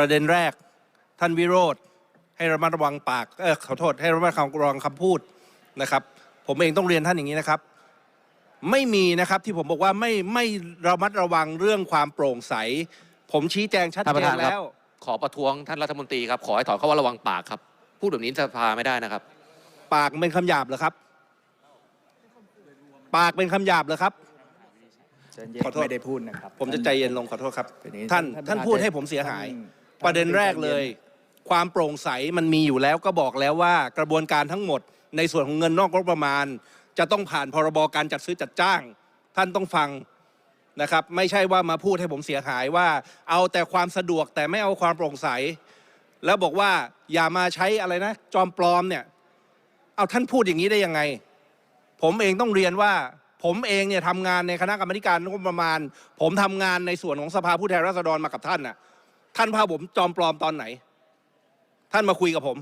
ประเด็นแรกท่านวิโรธให้ระมัดระวังปากเออขอโทษให้ระมัดระวังคำพูดนะครับ ผมเองต้องเรียนท่านอย่างนี้นะครับ ไม่มีนะครับที่ผมบอกว่าไม่ไม่ระมัดระวังเรื่องความโปร่งใส ผมชี้แจงชัดท่านปเจระธานนครับ แล้ว ขอประท้วงท่านรัฐมนตรีครับ ขอให้ถอนคำว่าระวังปากครับ พูดแบบนี้สภาไม่ได้นะครับ ปากเป็นคำหยาบเหรอครับ ปากเป็นคำหยาบเหรอครับใจเย็นขอโทษ ไม่ได้พูดนะครับผมจะใจเย็นลงขอโทษครับเป็นอย่างนี้ท่านท่านท่านประธานพูดใจให้ผมเสียหาย ท่าน ประเด็นแรกเลย ความโปร่งใสมันมีอยู่แล้วก็บอกแล้วว่ากระบวนการทั้งหมด ในส่วนของเงินนอกงบประมาณ จะต้องผ่านพรบการจัดซื้อจัดจ้าง ท่านต้องฟังนะครับ ไม่ใช่ว่ามาพูดให้ผมเสียหายว่า เอาแต่ความสะดวกแต่ไม่เอาความโปร่งใส แล้วบอกว่าอย่ามาใช้อะไรนะ จอมปลอมเนี่ยเอาท่านพูดอย่างนี้ได้ยังไง ผมเองต้องเรียนว่าผมเองเนี่ยทำงานในคณะกรรมการงบประมาณ ผมทำงานในส่วนของสภาผู้แทนราษฎรมากับท่านน่ะ ท่านพาผมจอมปลอมตอนไหน ท่านมาคุยกับผม